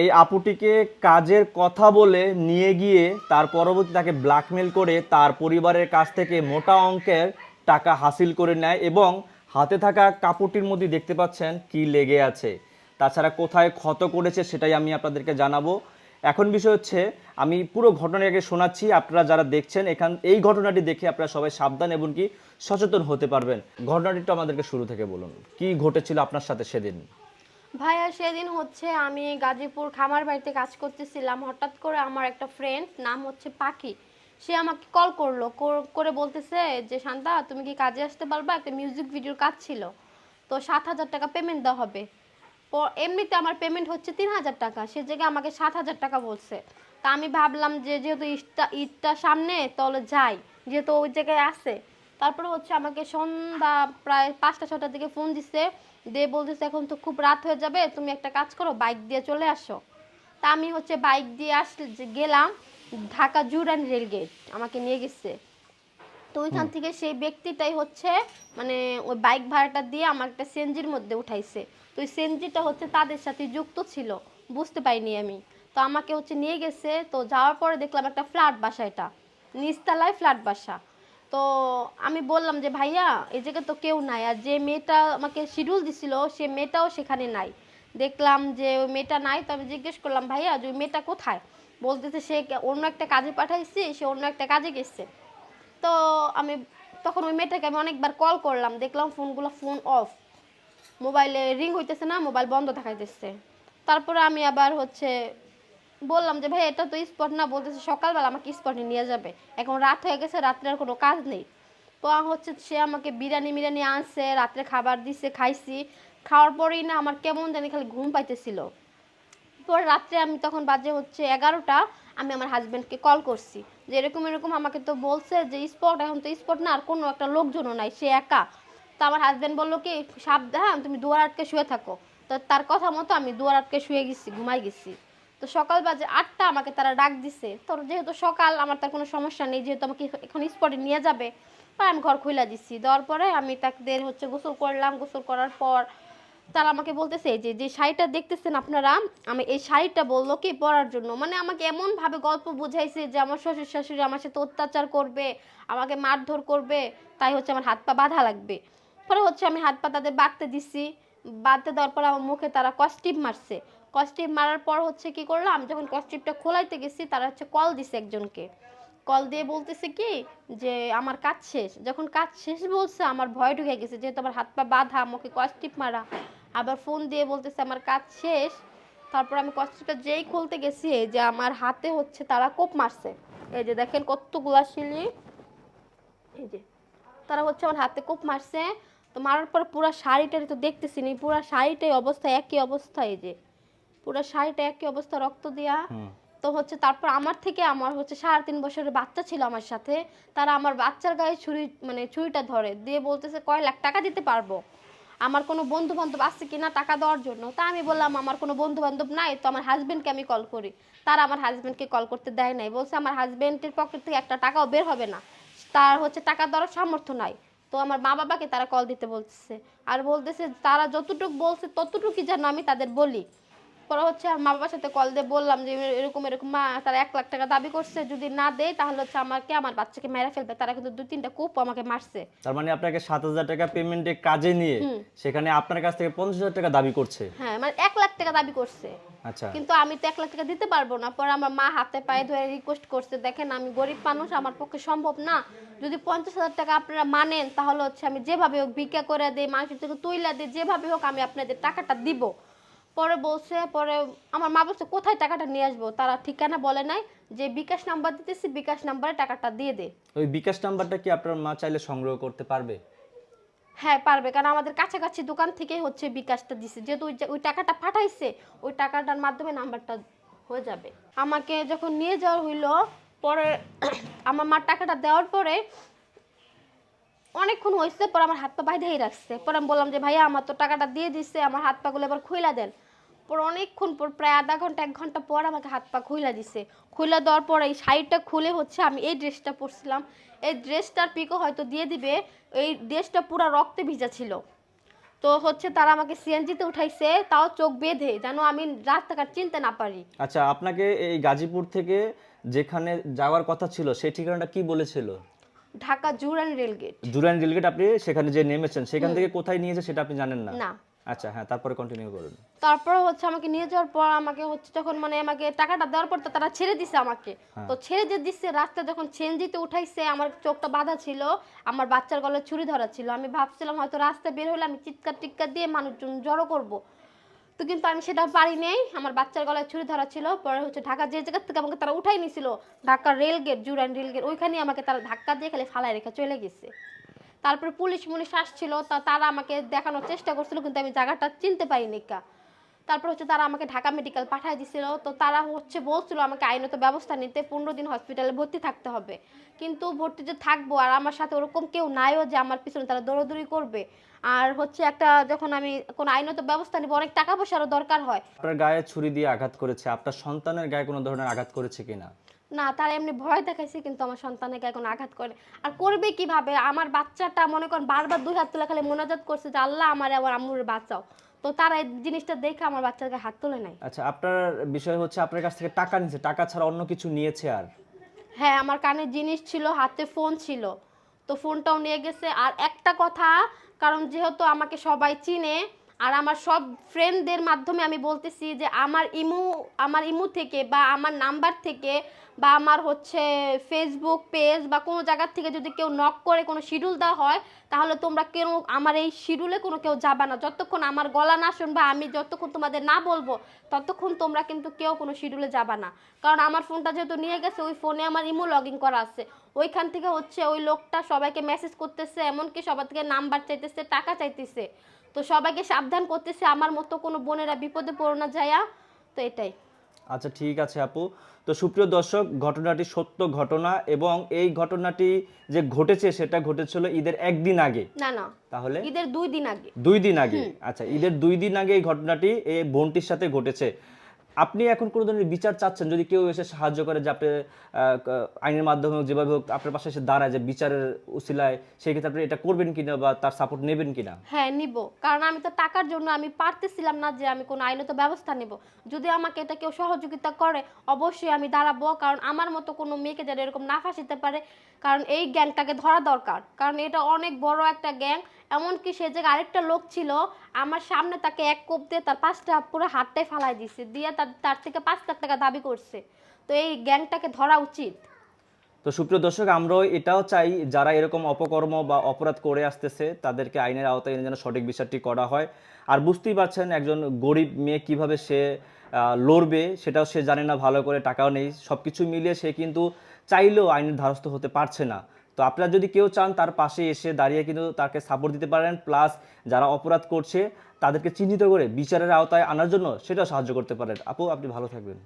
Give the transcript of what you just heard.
এই আপুটিকে কাজের কথা বলে নিয়ে গিয়ে তার পরবর্তী তাকে ব্ল্যাকমেল করে তার পরিবারের কাছ থেকে মোটা অঙ্কের টাকা হাসিল করে নেয় এবং হাতে থাকা কাপড়টির মধ্যে দেখতে পাচ্ছেন কি লেগে আছে। তাছাড়া কোথায় ক্ষত করেছে সেটাই আমি আপনাদেরকে জানাব। এখন বিষয় হচ্ছে, আমি পুরো ঘটনাটাকে শোনাচ্ছি, আপনারা যারা দেখছেন এখান, এই ঘটনাটি দেখে আপনারা সবাই সাবধান এবং কি সচেতন হতে পারবেন। ঘটনাটি আমাদেরকে শুরু থেকে বলুন, কি ঘটেছিল আপনার সাথে সেদিন? ভাইয়া, সেদিন হচ্ছে আমি গাজীপুর খামার বাড়িতে কাজ করতেছিলাম। হঠাৎ করে আমার একটা ফ্রেন্ড নাম হচ্ছে পাখি, সে আমাকে কল করল। কর- বলতেছে যে, শান্তা, তুমি কি কাজে আসতে পারবা? একটা মিউজিক ভিডিওর কাজ ছিল। তো সাত হাজার টাকা পেমেন্ট দেওয়া হবে। এমনিতে আমার পেমেন্ট হচ্ছে তিন হাজার টাকা। সে জায়গায় আমাকে সাত হাজার টাকা বলছে। তা আমি ভাবলাম যে, যেহেতু ঈদটা ঈদটা সামনে, তাহলে যাই। যেহেতু ওই জায়গায় আছে। তারপরে হচ্ছে আমাকে সন্ধ্যা প্রায় পাঁচটা ছটার দিকে ফোন দিছে। দিয়ে বলতেছে এখন তো খুব রাত হয়ে যাবে তুমি একটা কাজ করো বাইক দিয়ে চলে আসো। তা আমি হচ্ছে বাইক দিয়ে আসলে গেলাম ঢাকা জুরান রেলগেট আমাকে নিয়ে গেছে। তো ওইখান থেকে সেই ব্যক্তিটাই হচ্ছে মানে ওই বাইক ভাড়াটা দিয়ে আমার একটা সেনজির মধ্যে উঠাইছে। তো ওই সেনজিটা হচ্ছে তাদের সাথে যুক্ত ছিল বুঝতে পারিনি আমি। তো আমাকে হচ্ছে নিয়ে গেছে তো যাওয়ার পরে দেখলাম একটা ফ্ল্যাট বাসা এটা নিচতলায় ফ্ল্যাট বাসা। তো আমি বললাম যে, ভাইয়া, এই জায়গায় তো কেউ নাই। আর যে মেয়েটা আমাকে শিডিউল দিছিল, সে মেয়েটাও সেখানে নাই। দেখলাম যে ওই মেয়েটা নাই, তো আমি জিজ্ঞেস করলাম, ভাইয়া, যে ওই মেয়েটা কোথায়? বলতেছে, সে অন্য একটা কাজে পাঠাইছে, সে অন্য একটা কাজে গেছে। তো আমি, তখন ওই মেয়েটাকে আমি অনেকবার কল করলাম, দেখলাম ফোনগুলো ফোন অফ মোবাইলে রিং হইতেছে না, মোবাইল বন্ধ দেখাইতেছে। তারপরে আমি আবার হচ্ছে বললাম যে, ভাই, এটা তো স্পট না। বলতেছে, সকালবেলা আমাকে স্পটে নিয়ে যাবে। এখন রাত হয়ে গেছে, রাত্রে আর কোনো কাজ নেই। তো হচ্ছে সে আমাকে বিরিয়ানি মিরিয়ানি আনছে, রাত্রে খাবার দিছে, খাইছি। খাওয়ার পরেই না আমার কেমন জানি খালি ঘুম পাইতেছিল। পর রাত্রে আমি তখন বাজে হচ্ছে এগারোটা, আমি আমার হাজব্যান্ডকে কল করছি। যে, এরকম এরকম আমাকে তো বলছে যে স্পট এখন তো স্পট না, আর কোনো একটা লোকজনও নাই, সে একা। তো আমার হাজব্যান্ড বলল কি, সাবধান, তুমি দুয়ার আটকে শুয়ে থাকো। তো তার কথা মতো আমি দুয়ার আটকে শুয়ে গেছি, ঘুমাই গেছি। তো সকাল বাজে আটটা আমাকে তারা ডাক দিছে। তো যেহেতু সকাল, আমার তার কোনো সমস্যা নেই, যেহেতু আমাকে এখন স্পটে নিয়ে যাবে পর আমি ঘর খুলে দিচ্ছি দেওয়ার পরে আমি তাদের হচ্ছে গোসল করলাম। গোসল করার পর তারা আমাকে বলতেছে যে যে শাড়িটা দেখতেছেন আপনারা, আমি এই শাড়িটা বলল কি পরার জন্য? মানে আমাকে এমনভাবে গল্প বুঝাইছে যে, আমার শ্বশুর শাশুড়ি আমার সাথে অত্যাচার করবে, আমাকে মারধর করবে, তাই হচ্ছে আমার হাত পা বাঁধা লাগবে। পরে হচ্ছে আমি হাত পা তাদের বাঁধতে দিছি। বাঁধতে দেওয়ার পর আমার মুখে তারা কস্টিপ মারছে। কস্টিপ মারার পর হচ্ছে কি করলাম যখন কস্টিপটা খোলাইতে গেছি, তারা হচ্ছে কল দিছে একজনকে। কল দিয়ে বলতেছে কি? যে, আমার কাজ শেষ। যখন কাজ শেষ বলছে, আমার ভয় ঢুকে গেছে, যেহেতু আমার হাত পা বাঁধা, আমাকে কস্টিপ মারা। আবার ফোন দিয়ে বলতেছে, আমার কাজ শেষ। তারপর আমি কস্টিপটা যেই খুলতে গেছি যে আমার হাতে হচ্ছে তারা কোপ মারছে। এই যে দেখেন কতগুলা শিলি। এই যে, তারা হচ্ছে আমার হাতে কোপ মারছে। তো মারার পরে পুরো শাড়িটারি তো দেখতেছি নি, পুরো শাড়িটাই অবস্থা, একই অবস্থা, এই যে। পুরো শাড়িটা একই অবস্থা রক্ত দেয়া। তো হচ্ছে তারপর আমার থেকে আমার হচ্ছে সাড়ে তিন বছরের বাচ্চা ছিল আমার সাথে তারা আমার বাচ্চার গায়ে ছুরি মানে ছুরিটা ধরে দিয়ে বলতেছে কয় লাখ টাকা দিতে পারব। আমার কোনো বন্ধু বান্ধব আছে কিনা টাকা দেওয়ার জন্য। তা আমি বললাম আমার কোনো বন্ধু বান্ধব নাই তো আমার হাজবেন্ডকে আমি কল করি। তারা আমার হাজবেন্ডকে কল করতে দেয় নাই। বলছে আমার হাজবেন্ডের পকেট থেকে একটা টাকাও বের হবে না। তার হচ্ছে টাকা দেওয়ার সামর্থ্য নাই। তো আমার মা বাবাকে তারা কল দিতে বলতেছে। আর বলতেছে তারা যতটুকু বলছে ততটুকুই যেন আমি তাদের বলি। পরে হচ্ছে আমার মা বাবার সাথে কল দিয়ে বললাম যে এরকম এরকম মা তারা এক লাখ টাকা দাবি করছে যদি না দেয় তাহলে হচ্ছে আমাকে আমার বাচ্চাকে মেরে ফেলবে। তারা কিন্তু দু তিনটা কূপ আমাকে মারছে। তার মানে আপনাকে সাত হাজার টাকা পেমেন্টে কাজে নিয়ে সেখানে আপনার কাছ থেকে পঞ্চাশ হাজার টাকা দাবি করছে। হ্যাঁ মানে এক লাখ টাকা দাবি করছে। আচ্ছা। কিন্তু আমি তো এক লাখ টাকা দিতে পারব না। পরে আমার মা হাতে পায়ে ধরে রিকোয়েস্ট করছে দেখেন আমি গরিব মানুষ আমার পক্ষে সম্ভব না। যদি পঞ্চাশ হাজার টাকা আপনারা মানেন তাহলে হচ্ছে আমি যেভাবে হোক ভিক্ষা করে দিই মানুষের থেকে তুইলা দিই যেভাবে হোক আমি আপনাদের টাকাটা দিব। পরে বলছে পরে আমার মা বলছে কোথায় টাকাটা নিয়ে আসব? তারা ঠিকানা বলে নাই যে বিকাশ নাম্বার দিতেছি বিকাশ নাম্বারে টাকাটা দিয়ে দে। ওই বিকাশ নাম্বারটা কি আপনার মা চাইলে সংগ্রহ করতে পারবে? হ্যাঁ পারবে কারণ আমাদের কাছাকাছি দোকান থেকেই হচ্ছে বিকাশটা দিছে। যেহেতু ওই যে- ওই টাকাটা পাঠাইছে ওই টাকাটার মাধ্যমে নাম্বারটা হয়ে যাবে। আমাকে যখন নিয়ে যাওয়া হইল পরে আমার মার টাকাটা দেওয়ার পরে অনেকক্ষণ হয়েছে পর আমার হাত পা বাইধেই রাখছে। পর আমি বললাম যে, ভাইয়া, আমার তো টাকাটা দিয়ে দিচ্ছে আমার হাত পাগুলো এবার খুইলা দেন। পর অনেকক্ষণ পর, প্রায় আধা ঘণ্টা, এক ঘণ্টা পর আমাকে হাত পা খুইলা দিছে। খুইলা দেওয়ার পর এই শাড়িটা খুলে হচ্ছে, আমি এই ড্রেসটা পরছিলাম। এই ড্রেসটার পিকও হয়তো দিয়ে দিবে, এই ড্রেসটা পুরো রক্তে ভিজা ছিল। তো হচ্ছে তারা আমাকে সিএনজিতে উঠাইছে, তাও চোখ বেঁধে, যেন আমি রাস্তাঘাট চিনতে না পারি। আচ্ছা আপনাকে এই গাজীপুর থেকে যেখানে যাওয়ার কথা ছিল, সেই ঠিকানাটা কি বলেছিল? Dhaka Jurain rail gate Jurain rail gate আপনি সেখানে যে নেমেছেন সেখান থেকে কোথায় নিয়েছে সেটা আপনি জানেন না? না। আচ্ছা হ্যাঁ তারপরে কন্টিনিউ করুন। তারপর হচ্ছে আমাকে নিয়ে যাওয়ার পর আমাকে হচ্ছে যখন মানে আমাকে টাকাটা দেওয়ার পর তো তারা ছেড়ে দিছে আমাকে। হ্যাঁ। তো ছেড়ে যে দিচ্ছে রাস্তা যখন চেঞ্জিতে উঠাইছে আমার চোখটা বাঁধা ছিল আমার বাচ্চার গলায় ছুরি ধরা ছিল। আমি ভাবছিলাম হয়তো রাস্তায় বের হলে আমি চিৎকার টিৎকার দিয়ে মানুষজন জড়ো করব। তো কিন্তু আমি সেটা পারি নাই। আমার বাচ্চার গলায় ছুরি ধরা ছিল, পরে হচ্ছে ঢাকা যে জায়গা থেকে আমাকে তারা উঠাই নিয়েছিল Dhaka rail gate, Jurain rail gate ওইখানে আমাকে তারা ধাক্কা দিয়ে খালি ফালায় রেখে চলে গেছে। তারপরে পুলিশ মুলিশ আসছিল, তা তারা আমাকে দেখানোর চেষ্টা করছিল, কিন্তু আমি জায়গাটা চিনতে পারিনি কা। তারপর হচ্ছে তারা আমাকে ঢাকা মেডিকেল পাঠিয়ে দিছিল। তো তারা হচ্ছে বলছিল আমাকে আইনত ব্যবস্থা নিতে পনেরো দিন হসপিটালে ভর্তি থাকতে হবে। কিন্তু ভর্তি যে থাকব আর আমার সাথে ওরকম কেউ নাইও যে আমার পিছনে তারা দৌড়াদৌড়ি করবে। আর হচ্ছে একটা যখন আমি কোনো আইনত ব্যবস্থা নিব অনেক টাকা পয়সারও দরকার হয়। আপনার গায়ে ছুরি দিয়ে আঘাত করেছে আপনার সন্তানের গায়ে কোনো ধরনের আঘাত করেছে কিনা? না তারা এমনি ভয় দেখাইছে কিন্তু আমার সন্তানকে এখন আঘাত করে। আর করবে কীভাবে? আমার বাচ্চাটা মনে করেন বারবার দুই হাত তুলে খালি মোনাজাত করছে যে আল্লাহ আমার আমার আম্মুর বাঁচাও। তো তারা এই জিনিসটা দেখে আমার বাচ্চাকে হাত তুলে নাই। আচ্ছা আপনার বিষয় হচ্ছে আপনার কাছ থেকে টাকা নিয়েছে টাকা ছাড়া অন্য কিছু নিয়েছে আর? হ্যাঁ আমার কানে জিনিস ছিল হাতে ফোন ছিল। তো ফোনটাও নিয়ে গেছে। আর একটা কথা কারণ যেহেতু আমাকে সবাই চিনে আর আমার সব ফ্রেন্ডদের মাধ্যমে আমি বলতেছি যে আমার ইমু আমার ইমু থেকে বা আমার নাম্বার থেকে বা আমার হচ্ছে ফেসবুক পেজ বা কোনো জায়গার থেকে যদি কেউ নক করে কোনো শিডিউল দেওয়া হয়, তাহলে তোমরা কেউ আমার এই শিডিউলে কোনো কেউ যাবে না। যতক্ষণ আমার গলা না শুনবা, আমি যতক্ষণ তোমাদের না বলব, ততক্ষণ তোমরা কিন্তু কেউ কোনো শিডিউলে যাবা না। কারণ আমার ফোনটা যেহেতু নিয়ে গেছে, ওই ফোনে আমার ইমো লগ ইন করা আছে। ওইখান থেকে হচ্ছে ওই লোকটা সবাইকে মেসেজ করতেছে, এমনকি সবার থেকে নাম্বার চাইতেছে, টাকা চাইতেছে। তো সবাইকে সাবধান করতেছে আমার মতো কোনো বোনেরা বিপদে পড়ো না যায়া তো এটাই। আচ্ছা ঠিক আছে আপু। তো সুপ্রিয় দর্শক ঘটনাটি সত্য ঘটনা এবং এই ঘটনাটি যে ঘটেছে সেটা ঘটেছিল ঈদের একদিন আগে। না না। তাহলে? ঈদের দুই দিন আগে। দুই দিন আগে। আচ্ছা ঈদের দুই দিন আগে এই ঘটনাটি এই বোনটির সাথে ঘটেছে। আপনি এখন কোনো ধরনের বিচার চাচ্ছেন? যদি কেউ এসে সাহায্য করে যে আপনি আইনের মাধ্যমে যেভাবে হোক, আপনার পাশে এসে দাঁড়ায় যে বিচারের উসিলায় সেই ক্ষেত্রে আপনি এটা করবেন কিনা বা তার সাপোর্ট নেবেন কিনা? হ্যাঁ নিব। কারণ আমি তো টাকার জন্য আমি পারতেছিলাম না যে আমি কোনো আইনত ব্যবস্থা নেব। যদি আমাকে এটা কেউ সহযোগিতা করে, অবশ্যই আমি দাঁড়াবো। কারণ আমার মতো কোনো মেয়েকে যেন এরকম না ফাঁসিতে পারে, কারণ এই গ্যাংটাকে ধরা দরকার। কারণ এটা অনেক বড় একটা গ্যাং এমনকি সে জায়গায় আরেকটা লোক ছিল, আমার সামনে তাকে এক কোপ দিয়ে তার পাঁচটা পুরো হাতটাই ফালাই দিছে, দিয়ে তার তার থেকে পাঁচ লাখ টাকা দাবি করছে। তো এই গ্যাংটাকে ধরা উচিত। তো সুপ্রিয় দর্শক, আমরাও এটাও চাই, যারা এরকম অপকর্ম বা অপরাধ করে আসতেছে, তাদেরকে আইনের আওতায় এনে যেন সঠিক বিচারটি করা হয়। আর বুঝতেই পারছেন একজন গরিব মেয়ে কীভাবে সে লড়বে, সেটাও সে জানে না, ভালো করে টাকাও নেই সব কিছু মিলিয়ে সে কিন্তু চাইলেও আইনের ধারস্থ হতে পারছে না। তো আপনারা যদি কেউ চান তার পাশে এসে দাঁড়িয়ে কিন্তু তাকে সাপোর্ট দিতে পারেন প্লাস যারা অপরাধ করছে, তাদেরকে চিহ্নিত করে বিচারের আওতায় আনার জন্য সেটা সাহায্য করতে পারেন। আপু, আপনি ভালো থাকবেন।